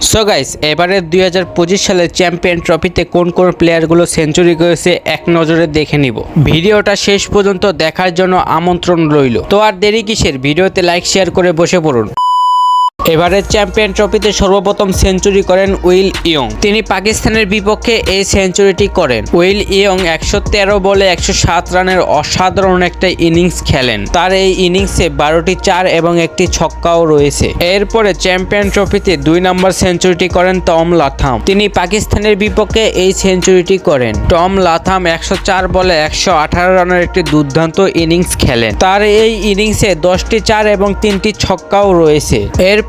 So guys এবারে দুই হাজার পঁচিশ সালের চ্যাম্পিয়ন ট্রফিতে কোন কোন প্লেয়ারগুলো সেঞ্চুরি করেছে এক নজরে দেখে নিব। ভিডিওটা শেষ পর্যন্ত দেখার জন্য আমন্ত্রণ রইল। তো আর দেরি কিসের? ভিডিওতে লাইক শেয়ার করে বসে পড়ুন। এবারের চ্যাম্পিয়ন ট্রফিতে সর্বপ্রথম সেঞ্চুরি করেন উইল ইয়ং। তিনি পাকিস্তানের বিপক্ষে এই সেঞ্চুরিটি করেন। উইল ইয়ং একশো তেরো বলে একশো সাত রানের অসাধারণ একটা ইনিংস খেলেন। তার এই ইনিংসে বারোটি চার এবং একটি ছক্কাও রয়েছে। এরপরে চ্যাম্পিয়ন ট্রফিতে দুই নম্বর সেঞ্চুরিটি করেন টম লাথাম। তিনি পাকিস্তানের বিপক্ষে এই সেঞ্চুরিটি করেন। টম লাথাম একশো চার বলে একশো আঠারো রানের একটি দুর্দান্ত ইনিংস খেলেন। তার এই ইনিংসে দশটি চার এবং তিনটি ছক্কাও রয়েছে।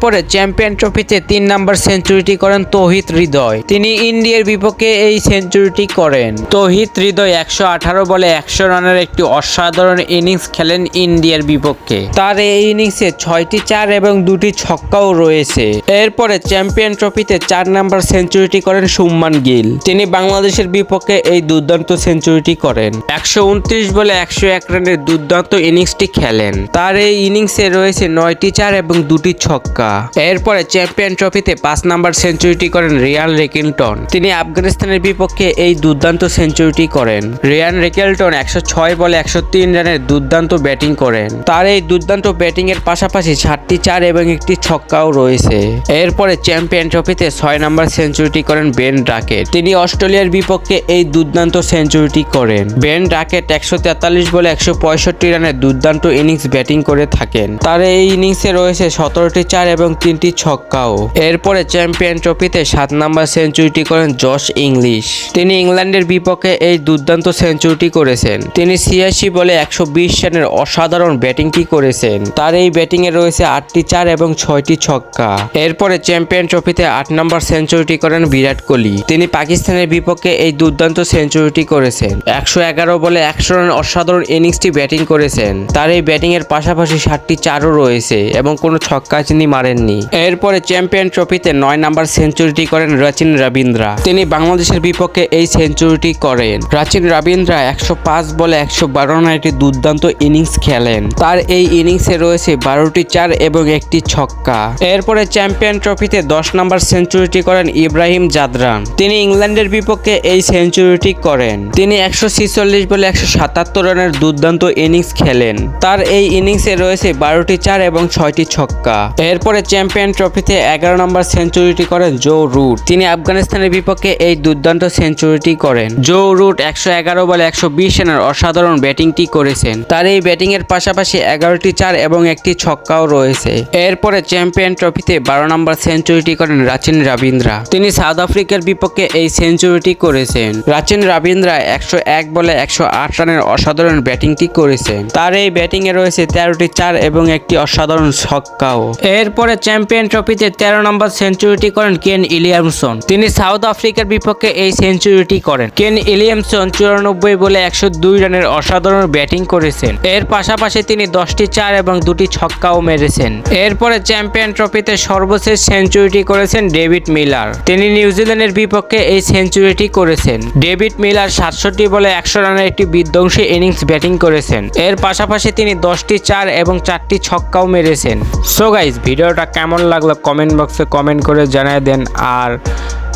এরপরে চ্যাম্পিয়ন ট্রফিতে তিন নাম্বার সেঞ্চুরিটি করেন তৌহিদ হৃদয়। তিনি ইন্ডিয়ার বিপক্ষে এই সেঞ্চুরিটি করেন। তৌহিদ হৃদয় একশো আঠারো বলে একশো রানের একটি অসাধারণ ইনিংস খেলেন ইন্ডিয়ার বিপক্ষে। তার এই ইনিংসে ছয়টি চার এবং দুটি ছক্কাও রয়েছে। এরপরে চ্যাম্পিয়ন ট্রফিতে চার নাম্বার সেঞ্চুরিটি করেন সুম্মান গিল। তিনি বাংলাদেশের বিপক্ষে এই দুর্দান্ত সেঞ্চুরিটি করেন। একশো উনত্রিশ বলে একশো এক রানের দুর্দান্ত ইনিংসটি খেলেন। তার এই ইনিংসে রয়েছে নয়টি চার এবং দুটি ছক্কা। এরপরে চ্যাম্পিয়ন ট্রফিতে পাঁচ নাম্বার সেঞ্চুরিটি করেন রিয়ান রেকিলটন তিনি আফগানিস্তানের বিপক্ষে এই দুর্দান্ত সেঞ্চুরিটি করেন। রিয়ান রেকেলটন একশো ছয় বলে একশো তিন রানের দুর্দান্ত ব্যাটিং করেন। তার এই দুর্দান্ত ব্যাটিং এর পাশাপাশি সাতটি চার এবং একটি ছক্কাও রয়েছে। এরপরে চ্যাম্পিয়ন ট্রফিতে ছয় নাম্বার সেঞ্চুরিটি করেন বেন ডাকেট। তিনি অস্ট্রেলিয়ার বিপক্ষে এই দুর্দান্ত সেঞ্চুরিটি করেন। বেন ডাকেট একশো তেতাল্লিশ বলে একশো পঁয়ষট্টি রানের দুর্দান্ত ইনিংস ব্যাটিং করে থাকেন। তার এই ইনিংসে রয়েছে সতেরোটি চার এবং তিনটি ছক্কাও। এরপরে চ্যাম্পিয়ন ট্রফিতে সাত নাম্বার সেঞ্চুরিটি করেন জশ ইংলিশ। তিনি ইংল্যান্ডের বিপক্ষে এই দুর্দান্ত সেঞ্চুরিটি করেছেন। তিনি ছিয়াশি বলে একশো বিশ রানের অসাধারণ ব্যাটিংটি করেছেন। তার এই ব্যাটিংয়ে রয়েছে আটটি চার এবং ছয়টি ছক্কা। এরপরে চ্যাম্পিয়ন ট্রফিতে আট নম্বর সেঞ্চুরিটি করেন বিরাট কোহলি। তিনি পাকিস্তানের বিপক্ষে এই দুর্দান্ত সেঞ্চুরিটি করেছেন। একশো এগারো বলে একশো রান অসাধারণ ইনিংসটি ব্যাটিং করেছেন। তার এই ব্যাটিং এর পাশাপাশি ষাটটি চারও রয়েছে এবং কোনো ছক্কা তিনি মারেননি এরপরে চ্যাম্পিয়ন ট্রফিতে নয় নাম্বার সেঞ্চুরিটি করেন রাচিন রবীন্দ্রা। তিনি বাংলাদেশের বিপক্ষে এই সেঞ্চুরিটি করেন। রাচিন রবীন্দ্রা একশো পাঁচ বলে একশো বারো রানের দুর্দান্ত ইনিংস খেলেন। তার এই ইনিংসে রয়েছে বারোটি চার এবং একটি ছক্কা। এরপরে চ্যাম্পিয়ন ট্রফিতে দশ নাম্বার সেঞ্চুরিটি করেন ইব্রাহিম জাদরান। তিনি ইংল্যান্ডের বিপক্ষে এই সেঞ্চুরিটি করেন। তিনি একশো ছিচল্লিশ বলে একশো সাতাত্তর রানের দুর্দান্ত ইনিংস খেলেন। তার এই ইনিংসে রয়েছে বারোটি চার এবং ছয়টি ছক্কা। এরপরে চ্যাম্পিয়ন ট্রফিতে এগারো নম্বর সেঞ্চুরিটি করেন জো রুট। তিনি আফগানিস্তানের বিপক্ষে এই দুর্দান্ত সেঞ্চুরিটি করেন। জো রুট একশো এগারো বলে একশো বিশ রানের অসাধারণ ব্যাটিংটি করেছেন। তার এই ব্যাটিং এর পাশাপাশি এগারোটি চার এবং একটি ছক্কাও রয়েছে। এরপরে চ্যাম্পিয়ন ট্রফিতে বারো নম্বর সেঞ্চুরিটি করেন রাচিন রবীন্দ্রা। তিনি সাউথ আফ্রিকার বিপক্ষে এই সেঞ্চুরিটি করেছেন। রাচিন রবীন্দ্রা একশো এক বলে একশো আট রানের অসাধারণ ব্যাটিংটি করেছেন। তার এই ব্যাটিং এ রয়েছে তেরোটি চার এবং একটি অসাধারণ ছক্কাও। এরপরে চ্যাম্পিয়ন ট্রফিতে তেরো নম্বর সেঞ্চুরিটি করেন কেন ইলিয়ামসন তিনি সাউথ আফ্রিকার বিপক্ষে এই সেঞ্চুরিটি করেন। কেন ইলিয়ামসন চুরানব্বই বলে একশো দুই রানের অসাধারণ ব্যাটিং করেছেন। এর পাশাপাশি তিনি দশটি চার এবং দুটি ছক্কাও মেরেছেন। এরপরে চ্যাম্পিয়ন ট্রফিতে সর্বশেষ সেঞ্চুরিটি করেছেন ডেভিড মিলার। তিনি নিউজিল্যান্ডের বিপক্ষে এই সেঞ্চুরিটি করেছেন। ডেভিড মিলার সাতষট্টি বলে একশো রানের একটি বিধ্বংসী ইনিংস ব্যাটিং করেছেন। এর পাশাপাশি তিনি দশটি চার এবং চারটি ছক্কাও মেরেছেন। সো গাইজ ভিডিওটা কেমন লাগল কমেন্ট বক্সে কমেন্ট করে জানিয়ে দেন। আর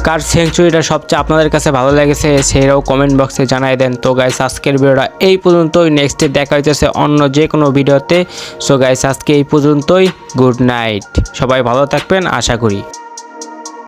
কার সেঞ্চুরিটা সবচেয়ে আপনাদের কাছে ভালো লেগেছে সেটাও কমেন্ট বক্সে জানাই দেন। তো গাইস আজকের ভিডিওটা এই পর্যন্তই। নেক্সটে দেখা হইতেছে অন্য যে কোনো ভিডিওতে। সো গাইস আজকে এই পর্যন্তই। গুড নাইট সবাই ভালো থাকবেন, আশা করি।